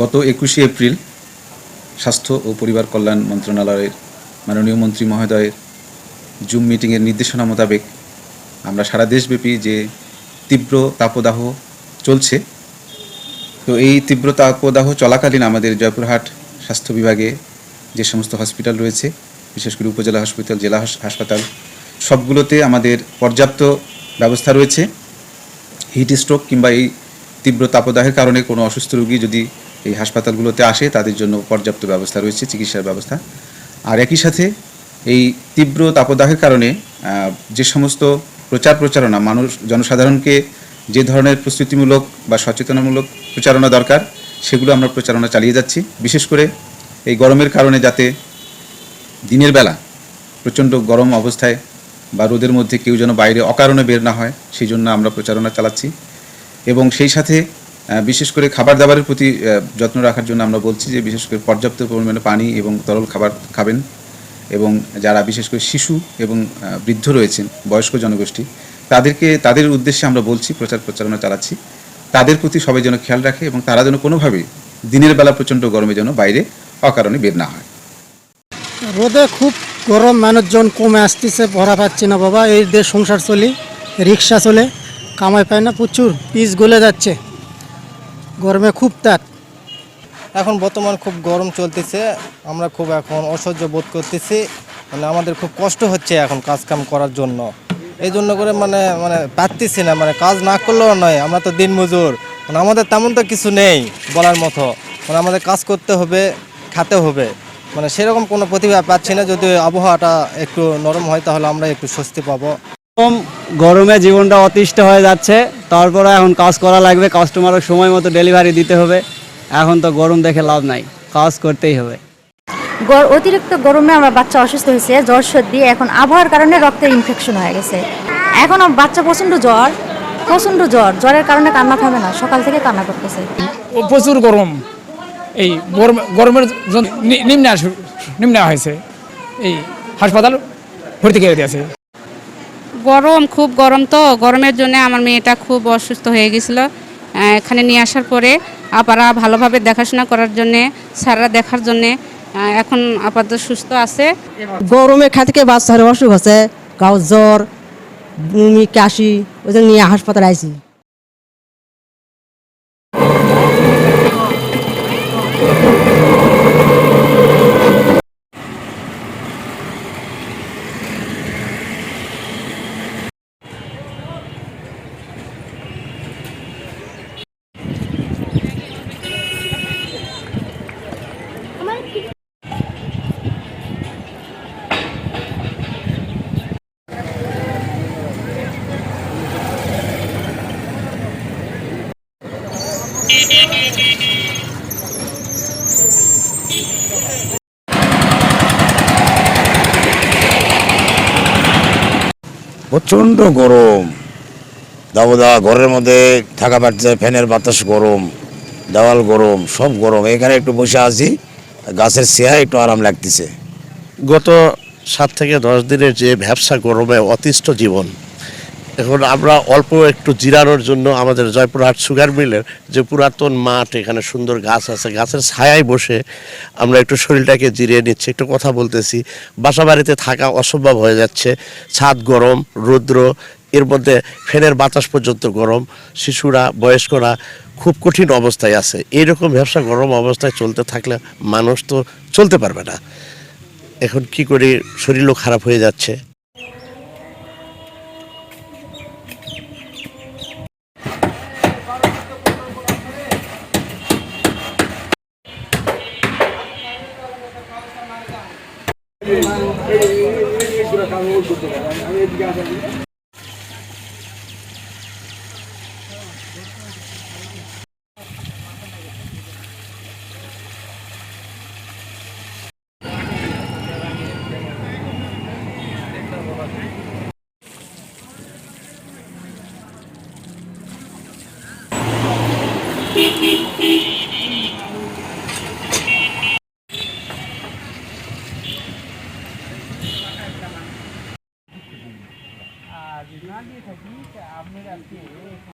গত একুশে এপ্রিল স্বাস্থ্য ও পরিবার কল্যাণ মন্ত্রণালয়ের মাননীয় মন্ত্রী মহোদয়ের জুম মিটিংয়ের নির্দেশনা মোতাবেক আমরা সারা দেশব্যাপী যে তীব্র তাপদাহ চলছে, তো এই তীব্র তাপদাহ চলাকালীন আমাদের জয়পুরহাট স্বাস্থ্য বিভাগে যে সমস্ত হসপিটাল রয়েছে, বিশেষ করে উপজেলা হসপিটাল, জেলা হাস- হাসপাতাল, সবগুলোতে আমাদের পর্যাপ্ত ব্যবস্থা রয়েছে। হিট স্ট্রোক কিংবা এই তীব্র তাপদাহের কারণে কোনো অসুস্থ রোগী যদি এই হাসপাতালগুলোতে আসে, তাদের জন্য পর্যাপ্ত ব্যবস্থা রয়েছে, চিকিৎসার ব্যবস্থা। আর একই সাথে এই তীব্র তাপদাহের কারণে যে সমস্ত প্রচার প্রচারণা, মানুষ, জনসাধারণকে যে ধরনের প্রস্তুতিমূলক বা সচেতনামূলক প্রচারণা দরকার, সেগুলো আমরা প্রচারণা চালিয়ে যাচ্ছি। বিশেষ করে এই গরমের কারণে যাতে দিনের বেলা প্রচণ্ড গরম অবস্থায় বা রোদের মধ্যে কেউ যেন বাইরে অকারণে বের না হয়, সেই জন্য আমরা প্রচারণা চালাচ্ছি। এবং সেই সাথে বিশেষ করে খাবার দাবারের প্রতি যত্ন রাখার জন্য আমরা বলছি যে বিশেষ করে পর্যাপ্ত পরিমাণে পানি এবং তরল খাবার খাবেন এবং যারা বিশেষ করে শিশু এবং বৃদ্ধ রয়েছেন, বয়স্ক জনগোষ্ঠী, তাদেরকে, তাদের উদ্দেশ্যে আমরা বলছি, প্রচার প্রচারণা চালাচ্ছি, তাদের প্রতি সবাই যেন খেয়াল রাখে এবং তারা যেন কোনোভাবেই দিনের বেলা প্রচণ্ড গরমে যেন বাইরে অকারণে বের না হয়। রোদে খুব গরম, মানুষজন কমে আসতেছে, ভরা পাচ্ছি না বাবা। এই দেশ সংসার চলি, রিক্সা চলে, কামাই পায় না, প্রচুর পিস গলে যাচ্ছে। গরমে খুব তাপ এখন বর্তমান খুব গরম চলতেছে, আমরা খুব এখন অসহ্য বোধ করতেছি মানে আমাদের খুব কষ্ট হচ্ছে এখন কাজ কাম করার জন্য। এই জন্য করে মানে মানে পারতেছি না মানে কাজ না করলেও নয়, আমরা তো দিনমজুর। মানে আমাদের তেমন তো কিছু নেই বলার মতো। মানে আমাদের কাজ করতে হবে, খেতে হবে। মানে সেরকম কোনো প্রতিভা পাচ্ছি না, যদি আবহাওয়াটা একটু নরম হয়, তাহলে আমরা একটু স্বস্তি পাবো। গরমে জীবনটা অতিষ্ঠ হয়ে যাচ্ছে। তারপরে এখন কাজ করা লাগবে কাস্টমারের সময় মতো ডেলিভারি দিতে হবে। এখন তো গরম দেখে লাভ নাই কাজ করতেই হবে। গর অতিরিক্ত গরমে আমার বাচ্চা অসুস্থ হয়েছে জ্বর সর্দি এখন আবহাওয়ার কারণে রক্তের ইনফেকশন হয়ে গেছে। এখন বাচ্চা প্রচণ্ড জ্বর প্রচণ্ড জ্বর জ্বরের কারণে কান্না থামে না সকাল থেকে কান্না করতেছে। প্রচুর গরম এই গরম গরমের জন্য নিম্নে নিম্নে হয়েছে এই হাসপাতাল ভর্তি করে দিয়েছে। গরম, খুব গরম তো, গরমের জন্য আমার মেয়েটা খুব অসুস্থ হয়ে গেছিল। এখানে নিয়ে আসার পরে আপারা ভালোভাবে দেখাশোনা করার জন্যে, স্যাররা দেখার জন্যে এখন আপাতত সুস্থ আছে। গরমে খাতিকে বাচ্চার অসুখ আছে কাউ জ্বর বমি কাশি, ওই জন্য নিয়ে হাসপাতালে আইছি। প্রচণ্ড গরম। দাবদা ঘরের মধ্যে থাকা পাচ্ছে ফ্যানের বাতাস গরম, দেওয়াল গরম, সব গরম। এখানে একটু বসে আছি, গাছের ছেয়া একটু আরাম লাগতেছে। গত সাত থেকে দশ দিনের যে ব্যবসা গরমে অতিষ্ঠ জীবন এখন আমরা অল্প একটু জিরানোর জন্য আমাদের জয়পুরহাট সুগার মিলের যে পুরাতন মাঠ, এখানে সুন্দর গাছ আছে, গাছের ছায়ায় বসে আমরা একটু শরীরটাকে জিরিয়ে নিচ্ছি, একটু কথা বলতেছি। বাসা বাড়িতে থাকা অসম্ভব হয়ে যাচ্ছে, ছাদ গরম, রৌদ্র, এর মধ্যে ফ্যানের বাতাস পর্যন্ত গরম, শিশুরা, বয়স্করা খুব কঠিন অবস্থায় আছে। এইরকম ব্যবসা গরম অবস্থায় চলতে থাকলে মানুষ তো চলতে পারবে না। এখন কি করে? শরীরও খারাপ হয়ে যাচ্ছে। আমি এদিকে আসা दिए थे कि आप मेरे आपके